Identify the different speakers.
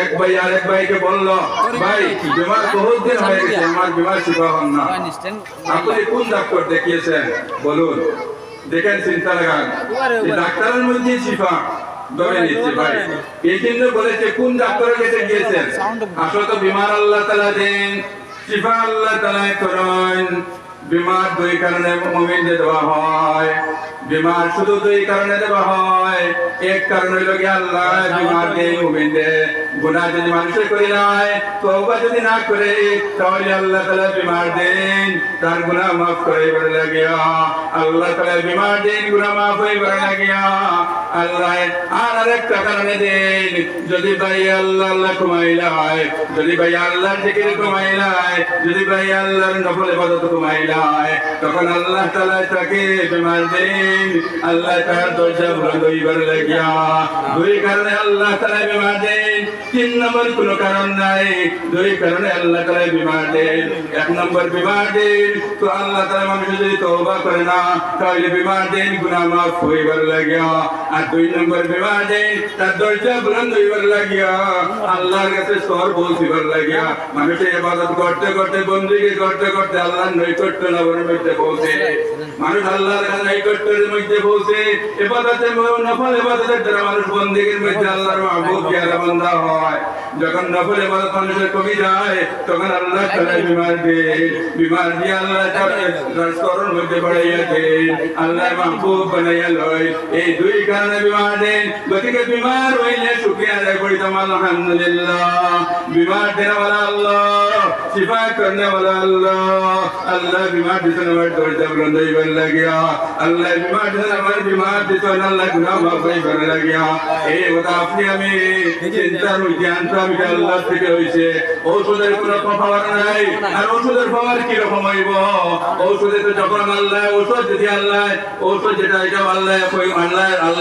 Speaker 1: এক ভাই ভাইকে বলল, ভাই, বিমার বহুত দিন হয়ে গেছে, আমার বিমার হন না। আপনি কোন ডাক্তার দেখিয়েছেন? বলুন। দেখেন চিন্তা লাগান ডাক্তারের মধ্যে শিফা। ভাই। এই বলেছে, কোন গিয়েছেন? আসলে তো বিমার আল্লাহ তালা দেন, শিফা আল্লাহ তালাই করেন বিমার দুই কারণে মোমিনদের দেওয়া হয়। বিমার শুধু দুই কারণে দেওয়া হয়। এক কারণ হইল কি আল্লাহ বিমার দেই মোমিনদের গুনাহ যদি মানুষের করে নাই তওবা যদি না করে, তাহলে আল্লাহ তাআলা বিমার দেন তার গুনাহ মাফ করে বলে লাগিয়া, আল্লাহ তাআলা বিমার দেন গুনাহ মাফ হয়ে বলে লাগিয়া আল্লাহ আর আরেকটা কারণে দেন, যদি ভাই আল্লাহ আল্লাহ কমাইলায় যদি ভাই আল্লাহর জিকির কমাইলায় যদি ভাই আল্লাহর নফল ইবাদত কমাইলায় তখন আল্লাহ তাআলা আল্লাহ আল্লাহ কারণ নাই, দুই কারণে আল্লাহ তাআলা বিমার দেন, এক নম্বর বিমার দেন, তো আল্লাহ তাআলা মানুষ যদি তওবা করে না, তাহলে বিমার দেন গুনাহ মাফ হইবার লাগিয়া আর দুই নম্বর বিবাদে তার দরজা বন্ধ হইবার লাগিয়া, আল্লাহর কাছে সর বলছিবার লাগিয়া মানুষের ইবাদত করতে করতে, বন্দিকে করতে করতে আল্লাহর নৈকট্য নগরের মধ্যে পৌঁছে মানুষ আল্লাহর নৈকট্যের মধ্যে পৌঁছে এবাদতে নফল এবাদতের দ্বারা মানুষ বন্দিকের মধ্যে আল্লাহর মাহবুব বান্দা হয়। যখন নফল এবাদত মানুষের কমে যায় তখন আল্লাহ তাআলা বিমার দেন বিমার দিয়ে আল্লাহ তাআলা স্তরের মধ্যে বাড়াইয়া দেন আল্লাহ মাহবুব বানাইয়া লয়। এই দুই কারণে বিমার দেন। গতিকে বিমার হইলে শুকরিয়া আদায় করিতাম আলহামদুলিল্লাহ। বিমার দেন আল্লাহ। শিফা করনেওয়ালা আল্লাহ আল্লাহ বিমার দিতেন আমার দরজা বন্ধ হইবার লাগিয়া আল্লাহ বিমার দিতেন আমার বিমার দিতেন আল্লাহ গুনাহ মাফ হইবার লাগিয়া এই কথা আপনি আমি চিন্তার জ্ঞান তো আমি আল্লাহ থেকে হইছে ঔষধের কোনো পাওয়ার নাই আর ঔষধের পাওয়ার কি রকম হইব ঔষধে তো যখন আল্লাহ ঔষধ যদি আল্লাহ ঔষধ যেটা এটা আল্লাহ আল্লাহ আল্লাহ